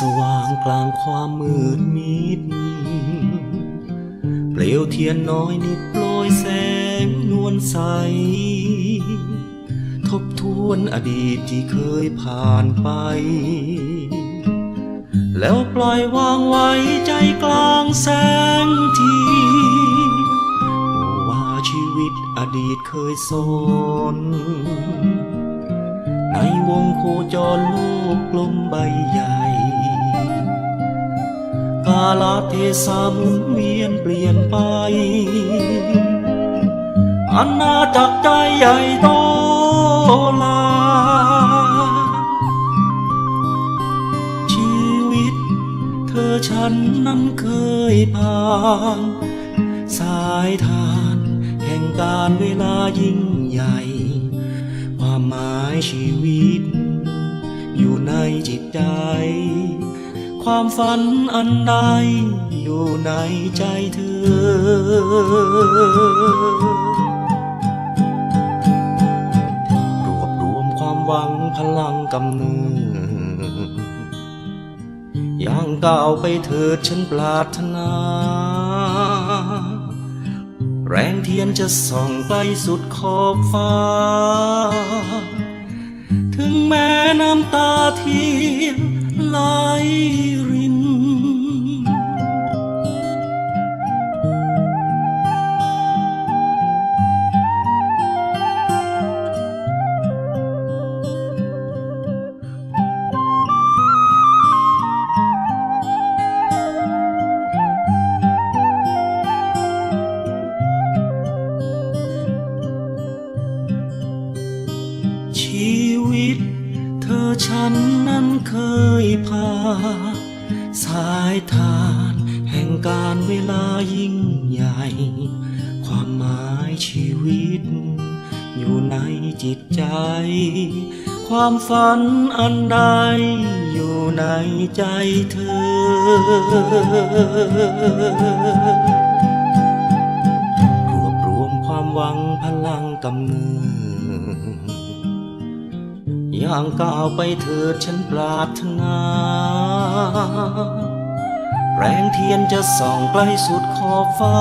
สว่างกลางความมืดมิด เปลวเทียนน้อยนิดโปรยแสงนวลใส ทบทวนอดีตที่เคยผ่านไป แล้วปล่อยวางไว้ใจกลางแสงทีว่าชีวิตอดีตเคยสนในวงโคจรโลกกลมใบใหญ่ กาลเทศาหมุนเวียนเปลี่ยนไปอาณาจักใจใหญ่โตลา ชีวิตเธอฉันนั้นเคยผ่านสายทานแห่งการเวลายิ่งใหญ่ ความหมายชีวิต อยู่ในจิตใจ ความฝันอันใดอยู่ในใจเธอรวบรวมความหวังพลังกำเนิดย่างก้าวไปเถิดฉันปรารถนา แรงเทียนจะส่องไปสุดขอบฟ้า ถึงแม้น้ำตาเทียน ไหลริน ชีวิต ธอฉันนั้นเคยผ่าสายทานแห่งการเวลายิ่งใหญ่ ความหมายชีวิต อยู่ในจิตใจ ความฝันอันใด อยู่ในใจเธอรวบรวมความหวังพลังกำเนิด ย่างก้าวไปเถิดฉันปรารถนา แรงเทียนจะส่องไกลสุดขอบฟ้า